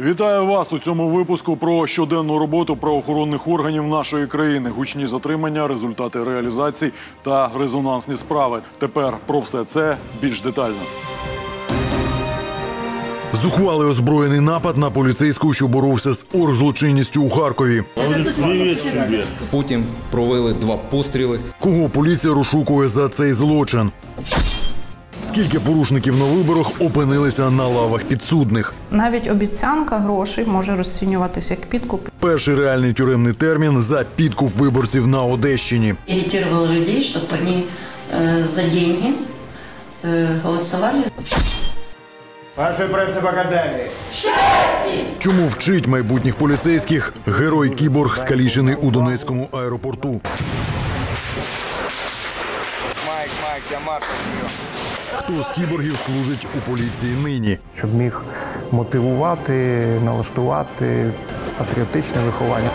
Вітаю вас у цьому випуску про щоденну роботу правоохоронних органів нашої країни, гучні затримання, результати реалізацій та резонансні справи. Тепер про все це більш детально. Зухвалий озброєний напад на поліцейську, що боровся з оргзлочинністю у Харкові. Потім провели два постріли. Кого поліція розшукує за цей злочин? Скільки порушників на виборах опинилися на лавах підсудних? Навіть обіцянка грошей може розцінюватися як підкуп. Перший реальний тюремний термін за підкуп виборців на Одещині. агитировала людей, чтобы они э, за деньги э, голосовали Ваши принципы академии. Чому вчить майбутніх поліцейських герой кіборг, скалічений у Донецькому аеропорту? Майк, Майк, я Марка Хто з кіборгів служить у поліції нині? щоб міг мотивувати, налаштувати патріотичне виховання.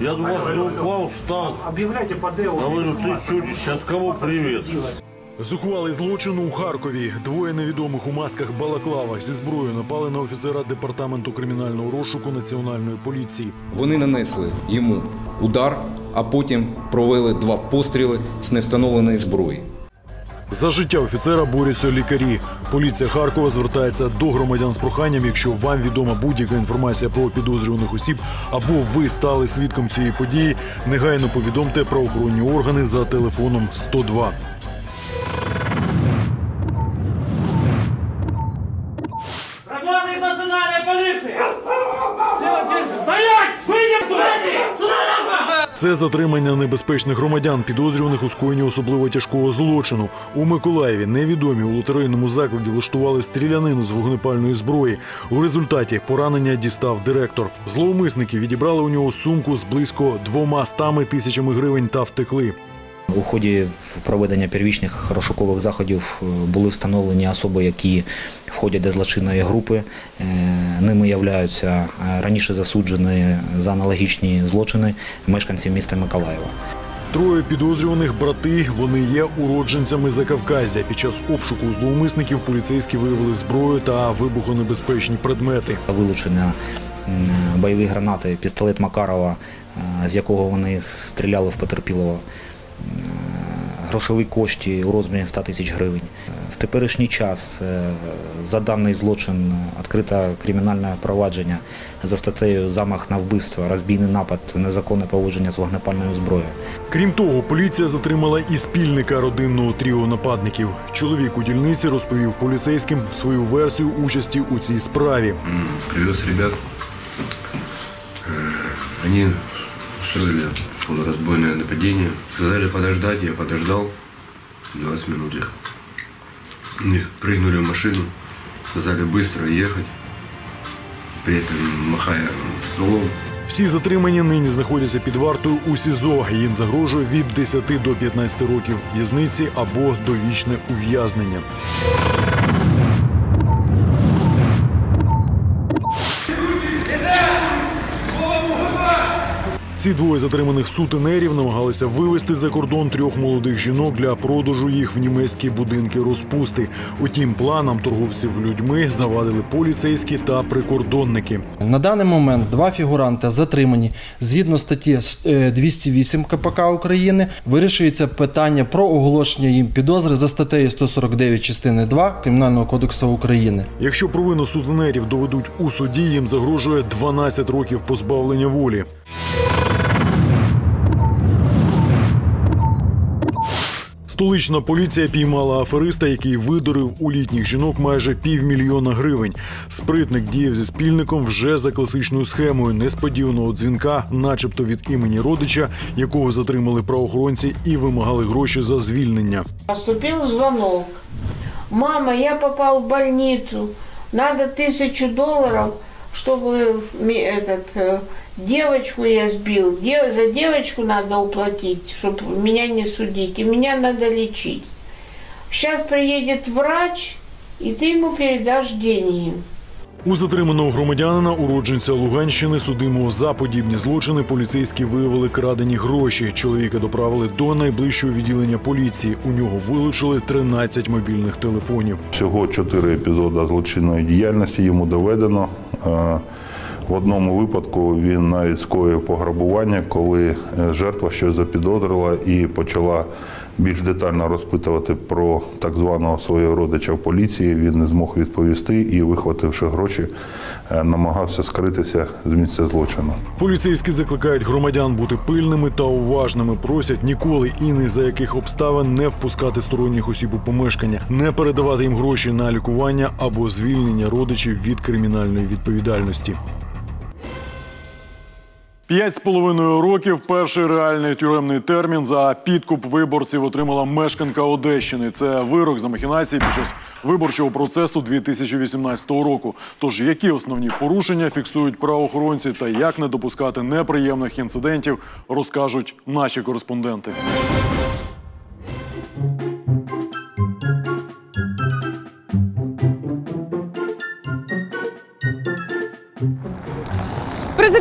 Я думал, что упал, встал. Объявляйте по делу. Говорю, ты чудиш, сейчас кому привет? Зухвалий злочин у Харкові. Двоє невідомих у масках балаклавах зі зброєю напали на офіцера департаменту кримінального розшуку національної поліції. Вони нанесли йому удар, а потім провели два постріли з невстановленої зброї. За життя офіцера борються лікарі. Поліція Харкова звертається до громадян з проханням, якщо вам відома будь-яка інформація про підозрюваних осіб або ви стали свідком цієї події, негайно повідомте правоохоронні органи за телефоном 102. Це затримання небезпечних громадян, підозрюваних у скоєнні особливо тяжкого злочину. У Миколаєві невідомі у лотерейному закладі влаштували стрілянину з вогнепальної зброї. У результаті поранення дістав директор. Зловмисники відібрали у нього сумку з близько двома стами тисячами гривень та втекли. У ході проведення первічних розшукових заходів е, були встановлені особи, які входять до злочинної групи. Е, Ними являються е, раніше засуджені за аналогічні злочини мешканці міста Миколаєва. Троє підозрюваних брати. Вони є уродженцями Закавказя. Під час обшуку зловмисників поліцейські виявили зброю та вибухонебезпечні предмети. Вилучення бойові гранати, пістолет Макарова, з якого вони стріляли в потерпілого, грошові кошти у розмірі 100 тисяч гривень. В теперішній час е, за даний злочин відкрито кримінальне провадження за статтею замах на вбивство, розбійний напад, незаконне поводження з вогнепальною зброєю. Крім того, поліція затримала і спільника родинного тріо нападників. Чоловік у дільниці розповів поліцейським свою версію участі у цій справі. привез ребят. Э, Они устроили полуразбойное нападение. Сказали подождать, я подождал. 20 минут их. Они прыгнули в машину. Сказали быстро ехать. При этом махая стволом. Всі затримані нині знаходяться під вартою у СІЗО. Їм загрожує від 10 до 15 років в'язниці або довічне ув'язнення. Ці двоє затриманих сутенерів намагалися вивезти за кордон трьох молодих жінок для продажу їх в німецькі будинки розпусти. Утім, планам торговців людьми завадили поліцейські та прикордонники. На даний момент два фігуранти затримані згідно статті е, 208 КПК України. Вирішується питання про оголошення їм підозри за статтею 149 частини 2 Кримінального кодексу України. Якщо провину сутенерів доведуть у суді, їм загрожує 12 років позбавлення волі. Столична поліція піймала афериста, який видурив у літніх жінок майже півмільйона гривень. Спритник діяв зі спільником вже за класичною схемою несподіваного дзвінка, начебто від імені родича, якого затримали правоохоронці і вимагали гроші за звільнення. Поступил звонок. Мама, я попал в больницу. Надо тысячу долларов, чтобы ми- этот, э, девочку я сбил. Де- за девочку надо уплатить, чтобы меня не судить. И меня надо лечить. Сейчас приедет врач, и ты ему передашь деньги. У затриманого громадянина, уродженця Луганщини, судимого за подібні злочини, поліцейські виявили крадені гроші. Чоловіка доправили до найближчого відділення поліції. У нього вилучили 13 мобільних телефонів. Всього чотири епізоди злочинної діяльності йому доведено. В одному випадку він навіть скоїв пограбування, коли е, жертва щось запідозрила і почала більш детально розпитувати про так званого свого родича в поліції. Він не змог відповісти і, вихвативши гроші, е, намагався скритися з місця злочину. Поліцейські закликають громадян бути пильними та уважними. Просять ніколи і ні за яких обставин не впускати сторонніх осіб у помешкання, не передавати їм гроші на лікування або звільнення родичів від кримінальної відповідальності. П'ять з половиною років перший реальний тюремний термін за підкуп виборців отримала мешканка Одещини. Це вирок за махінації під час виборчого процесу 2018 року. Тож які основні порушення фіксують правоохоронці та як не допускати неприємних інцидентів, розкажуть наші кореспонденти.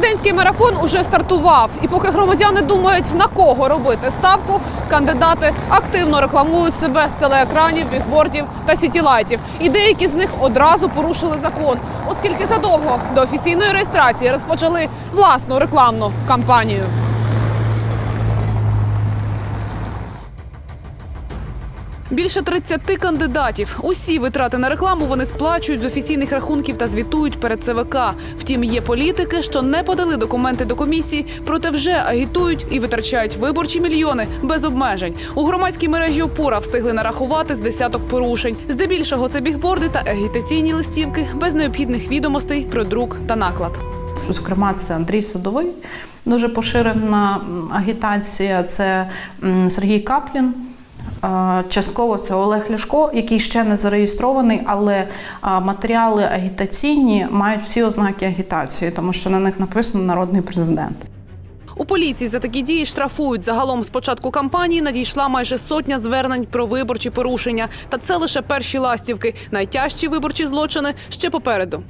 Президентський марафон уже стартував, і поки громадяни думають на кого робити ставку, кандидати активно рекламують себе з телеекранів, бігбордів та сітілайтів. І деякі з них одразу порушили закон, оскільки задовго до офіційної реєстрації розпочали власну рекламну кампанію. Більше 30 кандидатів. Усі витрати на рекламу вони сплачують з офіційних рахунків та звітують перед ЦВК. Втім, є політики, що не подали документи до комісії, проте вже агітують і витрачають виборчі мільйони без обмежень. У громадській мережі опора встигли нарахувати з десяток порушень. Здебільшого це бігборди та агітаційні листівки без необхідних відомостей про друк та наклад. Зокрема, це Андрій Садовий, дуже поширена агітація. Це Сергій Каплін. Частково це Олег Ляшко, який ще не зареєстрований, але матеріали агітаційні мають всі ознаки агітації, тому що на них написано народний президент. У поліції за такі дії штрафують. Загалом з початку кампанії надійшла майже сотня звернень про виборчі порушення. Та це лише перші ластівки. Найтяжчі виборчі злочини ще попереду.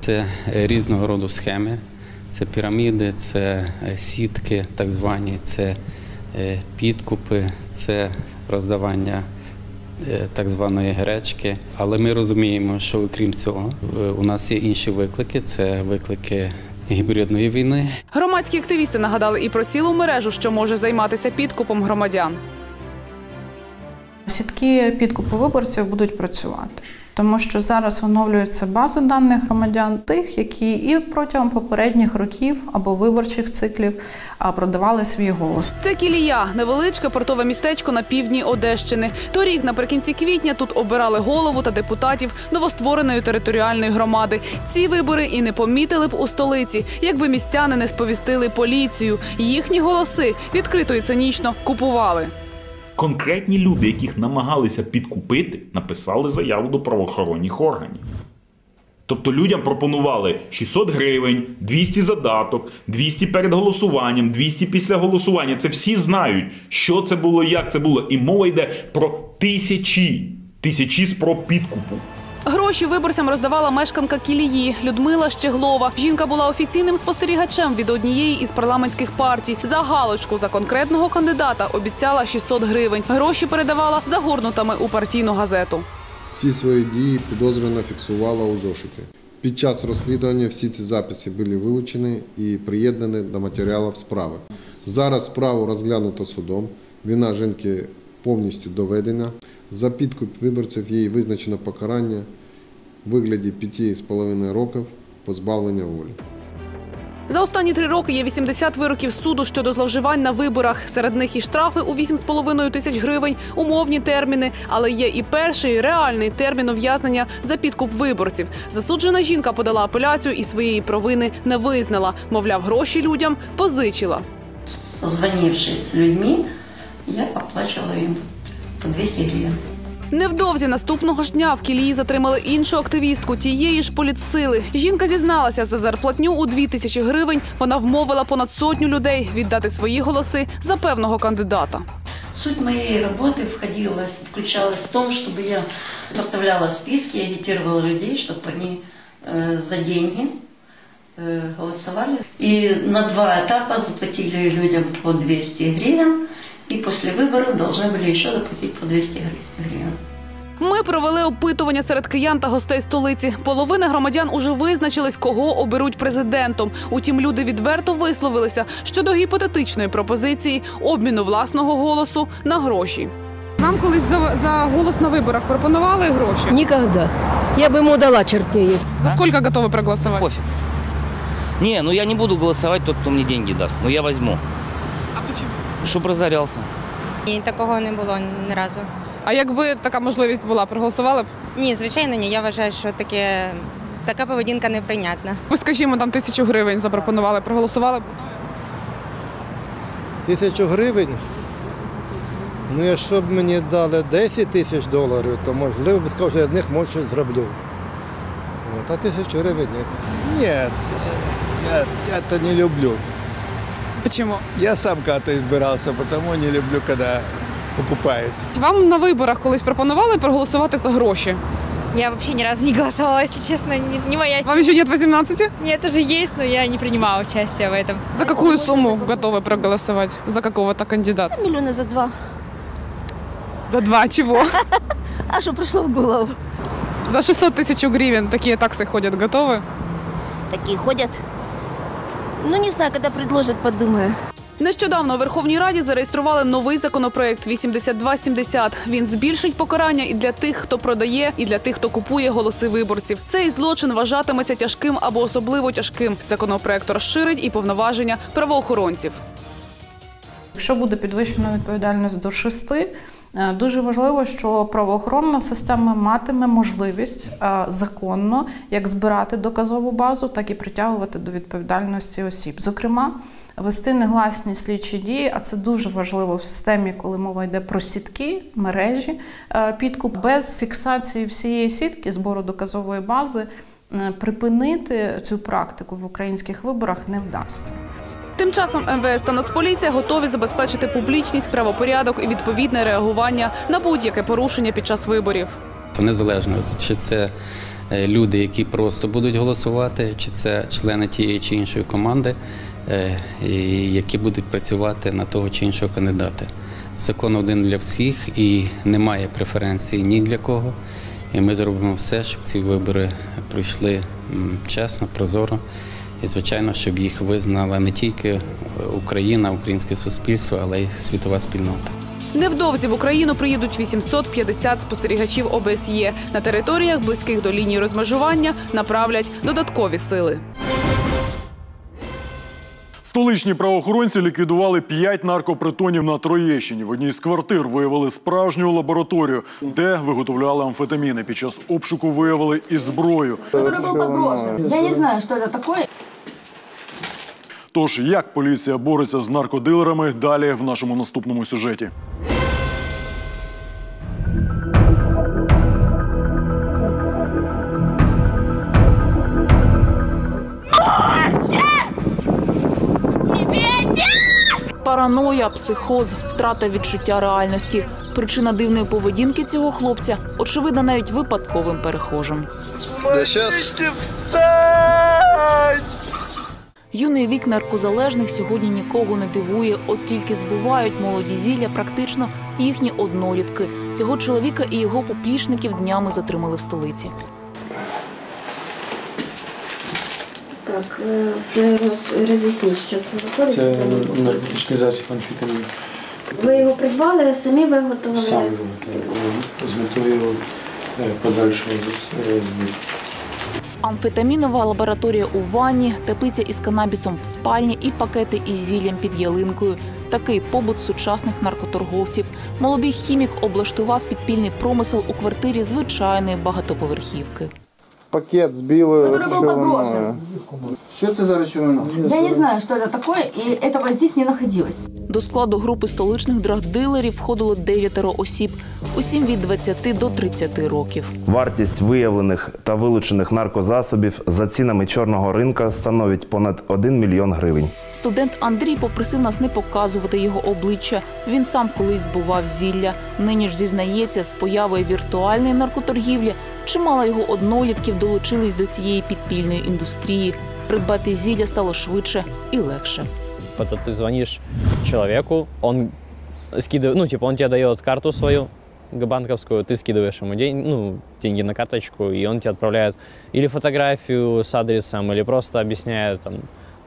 Це е, різного роду схеми, це піраміди, це е, сітки, так звані, це е, підкупи, це роздавання е, так званої гречки. Але ми розуміємо, що окрім цього, е, у нас є інші виклики. Це виклики гібридної війни. Громадські активісти нагадали і про цілу мережу, що може займатися підкупом громадян. Сітки підкупу виборців будуть працювати, тому що зараз оновлюються бази даних громадян, тих, які і протягом попередніх років або виборчих циклів продавали свій голос. Це Кілія, невеличке портове містечко на півдні Одещини. Торік, наприкінці квітня, тут обирали голову та депутатів новоствореної територіальної громади. Ці вибори і не помітили б у столиці, якби містяни не сповістили поліцію. Їхні голоси відкрито і цинічно купували. Конкретні люди, яких намагалися підкупити, написали заяву до правоохоронних органів. Тобто людям пропонували 600 гривень, 200 задаток, 200 перед голосуванням, 200 після голосування. Це всі знають, що це було, як це було. І мова йде про тисячі, тисячі спроб підкупу. Гроші виборцям роздавала мешканка Кілії Людмила Щеглова. Жінка була офіційним спостерігачем від однієї із парламентських партій. За галочку за конкретного кандидата обіцяла 600 гривень. Гроші передавала загорнутими у партійну газету. Всі свої дії підозрювана фіксувала у зошиті. Під час розслідування всі ці записи були вилучені і приєднані до матеріалів справи. Зараз справу розглянуто судом. Вина жінки повністю доведена. За підкуп виборців їй визначено покарання в вигляді 5,5 років позбавлення волі. За останні три роки є 80 вироків суду щодо зловживань на виборах. Серед них і штрафи у 8,5 тисяч гривень, умовні терміни. Але є і перший реальний термін ув'язнення за підкуп виборців. Засуджена жінка подала апеляцію і своєї провини не визнала. Мовляв, гроші людям позичила. Созвонившись с людьми, я оплачивала им по 200 гривен. Невдовзі наступного ж дня в Кілії затримали іншу активістку тієї ж політсили. Жінка зізналася за зарплатню у 2 тисячі гривень. Вона вмовила понад сотню людей віддати свої голоси за певного кандидата. Суть моей работы входила, включалась в том, чтобы я составляла списки, агитировала людей, чтобы они э, за деньги э, голосовали. И на два этапа заплатили людям по 200 гривен, и после выборов должны были еще заплатить по 200 гри- гривен. Ми провели опитування серед киян та гостей столиці. Половина громадян уже визначились, кого оберуть президентом. Утім, люди відверто висловилися щодо гіпотетичної пропозиції обміну власного голосу на гроші. Нам колись за, за голос на виборах пропонували гроші. Никогда. Я бы ему дала чертей. За сколько готовы проголосовать? Пофиг. Не, ну я не буду голосовать тот, кто мне деньги даст. Но я возьму. А почему? Чтоб разорялся. Ні, такого не було ні разу. А якби така можливість була, проголосували б? Ні, звичайно, ні. Я вважаю, що таке, така поведінка неприйнятна. Ви скажімо, там тисячу гривень запропонували, проголосували б? Тисячу гривень. Ну, якщо б мені дали 10 тисяч доларів, то можливо б сказав, що я з них може щось зроблю. От, а тисячу гривень ні. Ні, я, я це не люблю. Почему? Я сам когда-то избирался, потому не люблю, когда покупают. Вам на виборах колись пропонували проголосувати за гроші? Я вообще ни разу не голосовала, если честно, не, не моя Вам еще нет 18? Нет, уже есть, но я не принимала участия в этом. За какую сумму готовы проголосовать? За какого-то кандидата? Миллиона за два. За два чего? А что пришло в голову? За 600 тысяч гривен такие таксы ходят. Готовы? Такие ходят. Ну, не знаю, когда предложат, подумаю. Нещодавно у Верховній Раді зареєстрували новий законопроект 8270. Він збільшить покарання і для тих, хто продає, і для тих, хто купує голоси виборців. Цей злочин вважатиметься тяжким або особливо тяжким. Законопроект розширить і повноваження правоохоронців. Якщо буде підвищена відповідальність до шести, дуже важливо, що правоохоронна система матиме можливість е, законно як збирати доказову базу, так і притягувати до відповідальності осіб. Зокрема, вести негласні слідчі дії, а це дуже важливо в системі, коли мова йде про сітки, мережі е, підкуп. Без фіксації всієї сітки збору доказової бази е, припинити цю практику в українських виборах не вдасться. Тим часом МВС та Нацполіція готові забезпечити публічність, правопорядок і відповідне реагування на будь-яке порушення під час виборів. Незалежно, чи це е, люди, які просто будуть голосувати, чи це члени тієї чи іншої команди, е, які будуть працювати на того чи іншого кандидата. Закон один для всіх і немає преференції ні для кого. І ми зробимо все, щоб ці вибори пройшли чесно, прозоро. І, звичайно, щоб їх визнала не тільки Україна, українське суспільство, але й світова спільнота. Невдовзі в Україну приїдуть 850 спостерігачів ОБСЄ. На територіях, близьких до лінії розмежування, направлять додаткові сили. Столичні правоохоронці ліквідували п'ять наркопритонів на Троєщині. В одній з квартир виявили справжню лабораторію, де виготовляли амфетаміни. Під час обшуку виявили і зброю. который был подброшен. Я не знаю, что это такое. Тож як поліція бореться з наркодилерами далі в нашому наступному сюжеті. Параноя, психоз, втрата відчуття реальності. Причина дивної поведінки цього хлопця очевидна навіть випадковим перехожим. Да Юний вік наркозалежних сьогодні нікого не дивує, от тільки збувають молоді зілля практично їхні однолітки. Цього чоловіка і його поплічників днями затримали в столиці. Так, е, ви роз- роз'ясніть, що це знаходиться. Це наркотичний засіб амфетамін. Ви його придбали, самі виготовили. Сам виготовив з метою е, подальшого е. Амфетамінова лабораторія у ванні, теплиця із канабісом в спальні і пакети із зіллям під ялинкою. Такий побут сучасних наркоторговців. Молодий хімік облаштував підпільний промисел у квартирі звичайної багатоповерхівки пакет з білою Который был подброшен. Що це за речовина? Я не знаю, что это такое, и этого здесь не находилось. До складу групи столичних драгдилерів входило дев'ятеро осіб, усім від 20 до 30 років. Вартість виявлених та вилучених наркозасобів за цінами чорного ринка становить понад 1 мільйон гривень. Студент Андрій попросив нас не показувати його обличчя. Він сам колись збував зілля. Нині ж зізнається, з появою віртуальної наркоторгівлі чимало його однолітків долучились до цієї підпільної індустрії. Придбати зілля стало швидше і легше. Это ты звонишь человеку, он скидывает, ну, типа, он тебе дает карту свою банковскую, ты скидываешь ему день, ну, деньги на карточку, и он тебе отправляет или фотографию с адресом, или просто объясняет там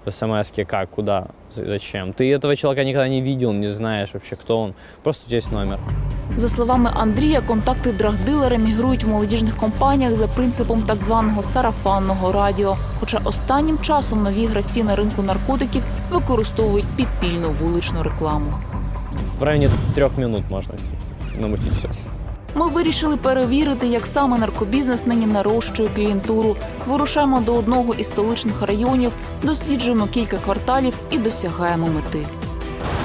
в смс как, куда, за- зачем. Ты этого человека никогда не видел, не знаешь вообще, кто он. Просто у тебя есть номер. За словами Андрія, контакти драгдилера мігрують в молодіжних компаніях за принципом так званого сарафанного радіо. Хоча останнім часом нові гравці на ринку наркотиків використовують підпільну вуличну рекламу. В районе трех минут можно намутить все. Ми вирішили перевірити, як саме наркобізнес нині нарощує клієнтуру. Вирушаємо до одного із столичних районів, досліджуємо кілька кварталів і досягаємо мети.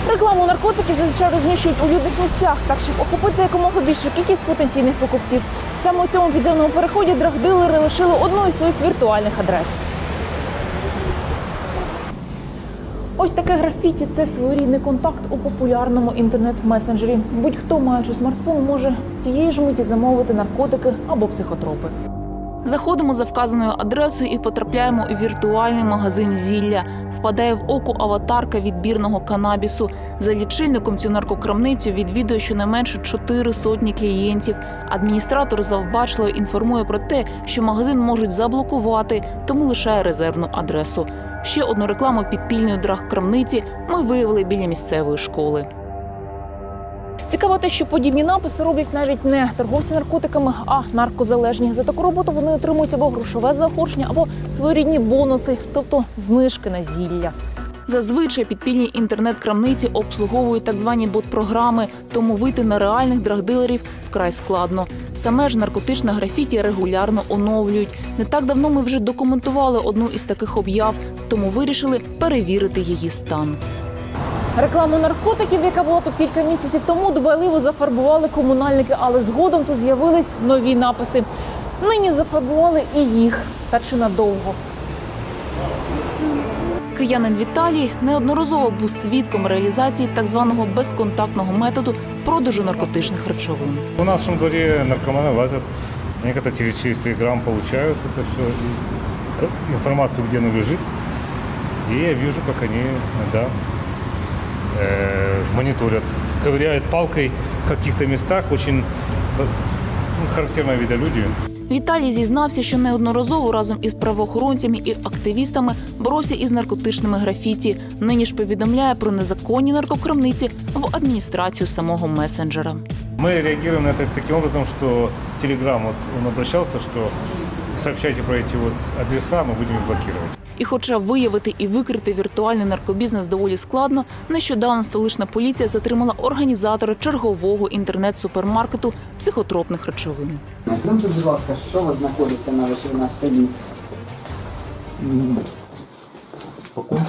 Рекламу наркотиків зазвичай розміщують у людних місцях, так щоб охопити якомога більшу кількість потенційних покупців. Саме у цьому підземному переході драгдилери лишили одну із своїх віртуальних адрес. Ось таке графіті це своєрідний контакт у популярному інтернет-месенджері. Будь-хто, маючи смартфон, може тієї ж миті замовити наркотики або психотропи. Заходимо за вказаною адресою і потрапляємо у віртуальний магазин зілля. Впадає в око аватарка відбірного канабісу. За лічильником цю наркокрамницю відвідує щонайменше чотири сотні клієнтів. Адміністратор завбачливо інформує про те, що магазин можуть заблокувати, тому лишає резервну адресу. Ще одну рекламу підпільної драгкрамниці ми виявили біля місцевої школи. Цікаво те, що подібні написи роблять навіть не торговці наркотиками, а наркозалежні. За таку роботу вони отримують або грошове заохочення, або своєрідні бонуси, тобто знижки на зілля. Зазвичай підпільні інтернет-крамниці обслуговують так звані бот-програми, тому вийти на реальних драгдилерів вкрай складно. Саме ж наркотичне графіті регулярно оновлюють. Не так давно ми вже документували одну із таких об'яв, тому вирішили перевірити її стан. Рекламу наркотиків, яка була тут кілька місяців тому, дбайливо зафарбували комунальники, але згодом тут з'явились нові написи. Нині зафарбували і їх, та чи надовго. Киянин Віталій неодноразово був свідком реалізації так званого безконтактного методу продажу наркотичних речовин. У нашем дворе наркоманы лазят, некоторые через, через Телеграм получают это все, информацию, где оно лежит. И я вижу, как они, да, э, мониторят, ковыряют палкой в каких-то местах, очень ну, характерного вида люди. Віталій зізнався, що неодноразово разом із правоохоронцями і активістами боровся із наркотичними графіті. Нині ж повідомляє про незаконні наркокрамниці в адміністрацію самого месенджера. Мы реагируем на это таким образом, что Телеграм, вот он обращался, что сообщайте про эти вот адреса, мы будем их блокировать. І хоча виявити і викрити віртуальний наркобізнес доволі складно, нещодавно столична поліція затримала організатора чергового інтернет-супермаркету психотропних речовин. Гляньте, будь ласка, що вас знаходиться на вашій на столі? Пакунки.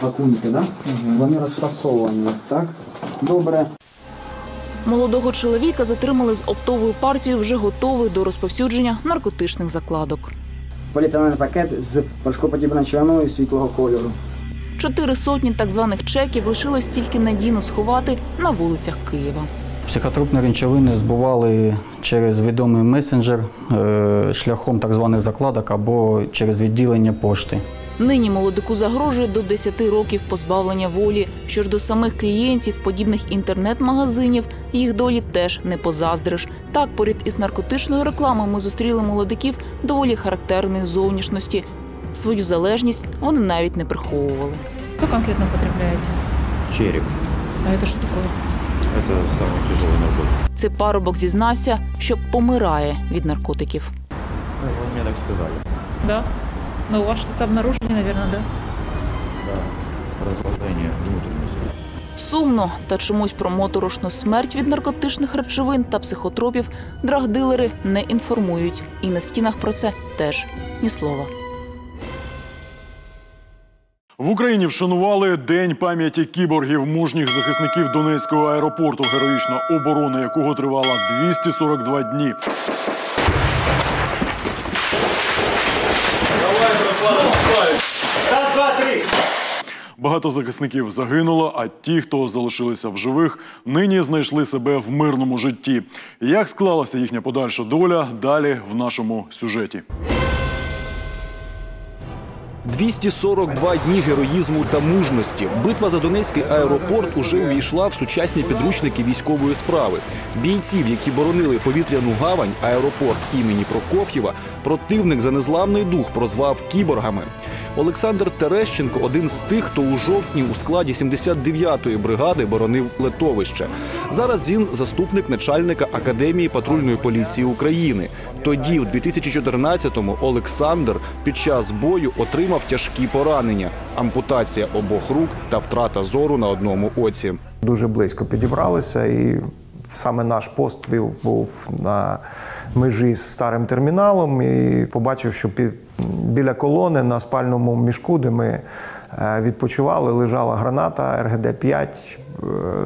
Пакунки, так? Вони розфасовані, так? Добре. Молодого чоловіка затримали з оптовою партією, вже готовою до розповсюдження наркотичних закладок. Поліетиленовий пакет з порошкоподібною човною світлого кольору. Чотири сотні так званих чеків лишилось тільки надійно сховати на вулицях Києва. Психотропні речовини збували через відомий месенджер е, шляхом так званих закладок або через відділення пошти. Нині молодику загрожує до 10 років позбавлення волі. Що ж до самих клієнтів подібних інтернет-магазинів, їх долі теж не позаздриш. Так, поряд із наркотичною рекламою ми зустріли молодиків доволі характерних зовнішності. Свою залежність вони навіть не приховували. Что конкретно употребляете? Череп. А это что такое? Это самый тяжелый наркотик. Цей парубок зізнався, що помирає від наркотиків. Ну, Мне так сказали. Да. Но у вас что-то обнаружили, наверное, да? Да. Разложение внутренности. Сумно та чомусь про моторошну смерть від наркотичних речовин та психотропів драгдилери не інформують. І на стінах про це теж ні слова. В Україні вшанували День пам'яті кіборгів мужніх захисників Донецького аеропорту, героїчна оборона якого тривала 242 дні. Раз, два, три. Багато захисників загинуло, а ті, хто залишилися в живих, нині знайшли себе в мирному житті. Як склалася їхня подальша доля? Далі в нашому сюжеті. 242 дні героїзму та мужності. Битва за Донецький аеропорт уже увійшла в сучасні підручники військової справи. Бійців, які боронили повітряну гавань, аеропорт імені Прокоф'єва, противник за незламний дух прозвав кіборгами. Олександр Терещенко один з тих, хто у жовтні у складі 79-ї бригади боронив летовище. Зараз він заступник начальника Академії патрульної поліції України. Тоді, в 2014-му, Олександр під час бою отримав тяжкі поранення, ампутація обох рук та втрата зору на одному оці. дуже близько підібралися, і саме наш пост був, на межі з старим терміналом. І побачив, що під, біля колони на спальному мішку, де ми відпочивали, лежала граната РГД-5, е,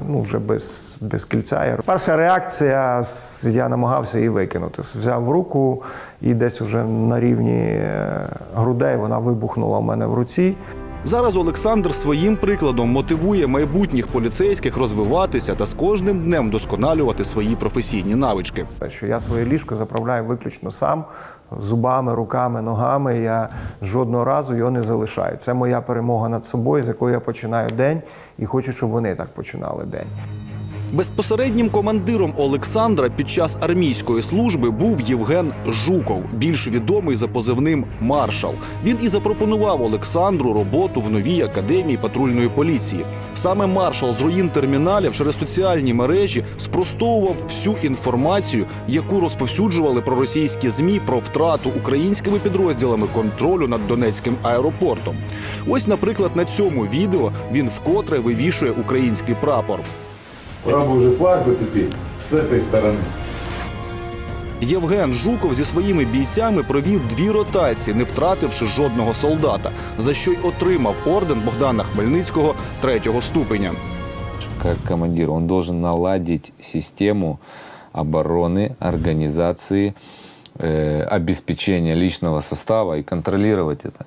ну вже без, без кільця. Перша реакція я намагався її викинути. Взяв в руку і десь уже на рівні е, грудей вона вибухнула в мене в руці. Зараз Олександр своїм прикладом мотивує майбутніх поліцейських розвиватися та з кожним днем вдосконалювати свої професійні навички. що я своє ліжко заправляю виключно сам, зубами, руками, ногами. Я жодного разу його не залишаю. Це моя перемога над собою, з якої я починаю день, і хочу, щоб вони так починали день. Безпосереднім командиром Олександра під час армійської служби був Євген Жуков, більш відомий за позивним Маршал. Він і запропонував Олександру роботу в новій академії патрульної поліції. Саме маршал з руїн терміналів через соціальні мережі спростовував всю інформацію, яку розповсюджували проросійські змі про втрату українськими підрозділами контролю над Донецьким аеропортом. Ось, наприклад, на цьому відео він вкотре вивішує український прапор. Пора бы уже флаг зацепить с этой стороны. Євген Жуков зі своїми бійцями провів дві ротації, не втративши жодного солдата, за що й отримав орден Богдана Хмельницького третього ступеня. как командир, он должен наладить систему обороны, организации, э, обеспечения личного состава и контролировать это.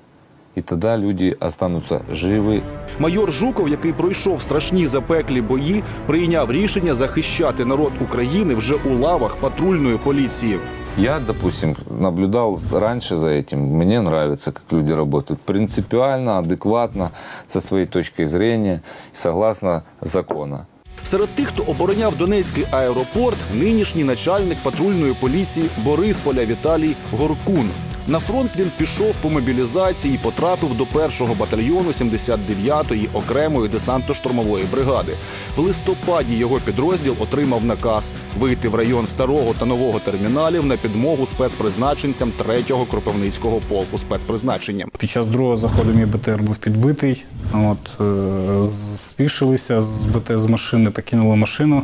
И тогда люди останутся живы. Майор Жуков, який пройшов страшні запеклі бої, прийняв рішення захищати народ України вже у лавах патрульної поліції. Я, допустим, наблюдал раньше за этим. Мне нравится, как люди работают. Принципиально, адекватно, со своей точки зрения, согласно закону. Серед тих, хто обороняв Донецький аеропорт, нинішній начальник патрульної поліції Борисполя Віталій Горкун. На фронт він пішов по мобілізації і потрапив до першого батальйону 79-ї окремої десантно-штурмової бригади. В листопаді його підрозділ отримав наказ вийти в район старого та нового терміналів на підмогу спецпризначенцям 3-го Кропивницького полку спецпризначення. Під час другого заходу мій БТР був підбитий. От, е, спішилися з БТ з машини, покинули машину.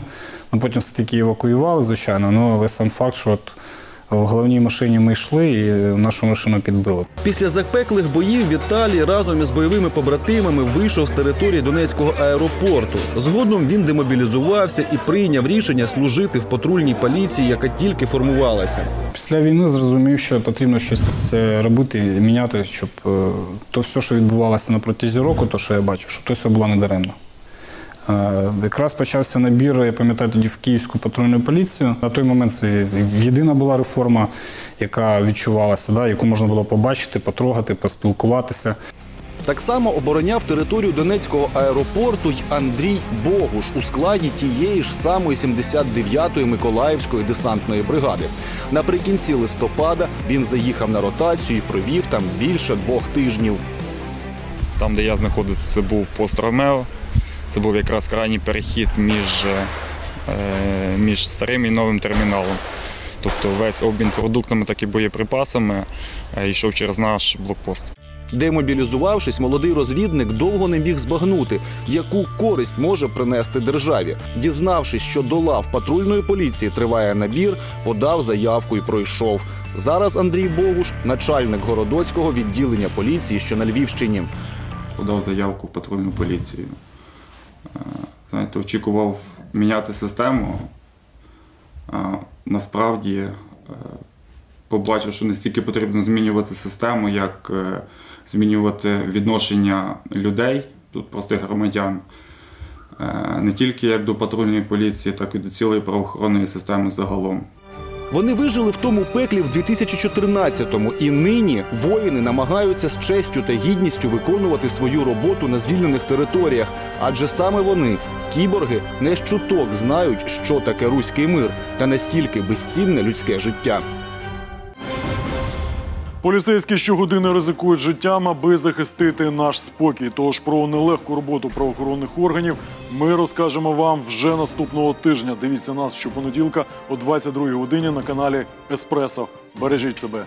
Ну, потім все-таки евакуювали, звичайно. Ну, але сам факт, що от в головній машині ми йшли і нашу машину підбило. Після запеклих боїв Віталій разом із бойовими побратимами вийшов з території Донецького аеропорту. Згодом він демобілізувався і прийняв рішення служити в патрульній поліції, яка тільки формувалася. Після війни зрозумів, що потрібно щось е, робити міняти, щоб е, то все, що відбувалося на протязі року, то що я бачу, щоб то все було недаремно. Е, Якраз почався набір, я пам'ятаю тоді в Київську патрульну поліцію. На той момент це єдина була реформа, яка відчувалася, да, яку можна було побачити, потрогати, поспілкуватися. Так само обороняв територію Донецького аеропорту й Андрій Богуш у складі тієї ж самої 79-ї Миколаївської десантної бригади. Наприкінці листопада він заїхав на ротацію і провів там більше двох тижнів. Там, де я знаходився, це був пост Ромео. Це був якраз крайній перехід між, е, між старим і новим терміналом. Тобто весь обмін продуктами, так і боєприпасами е, йшов через наш блокпост. Демобілізувавшись, молодий розвідник довго не міг збагнути, яку користь може принести державі. Дізнавшись, що до лав патрульної поліції триває набір, подав заявку і пройшов. Зараз Андрій Богуш, начальник городоцького відділення поліції, що на Львівщині. подав заявку в патрульну поліцію. Знаєте, очікував міняти систему. Насправді е, побачив, що не стільки потрібно змінювати систему, як е, змінювати відношення людей тут простих громадян. Е, Не тільки як до патрульної поліції, так і до цілої правоохоронної системи загалом. Вони вижили в тому пеклі в 2014-му, і нині воїни намагаються з честю та гідністю виконувати свою роботу на звільнених територіях, адже саме вони, кіборги, не чуток знають, що таке руський мир та наскільки безцінне людське життя. Поліцейські щогодини ризикують життям, аби захистити наш спокій. Тож про нелегку роботу правоохоронних органів ми розкажемо вам вже наступного тижня. Дивіться нас щопонеділка о 22 годині на каналі Еспресо. Бережіть себе.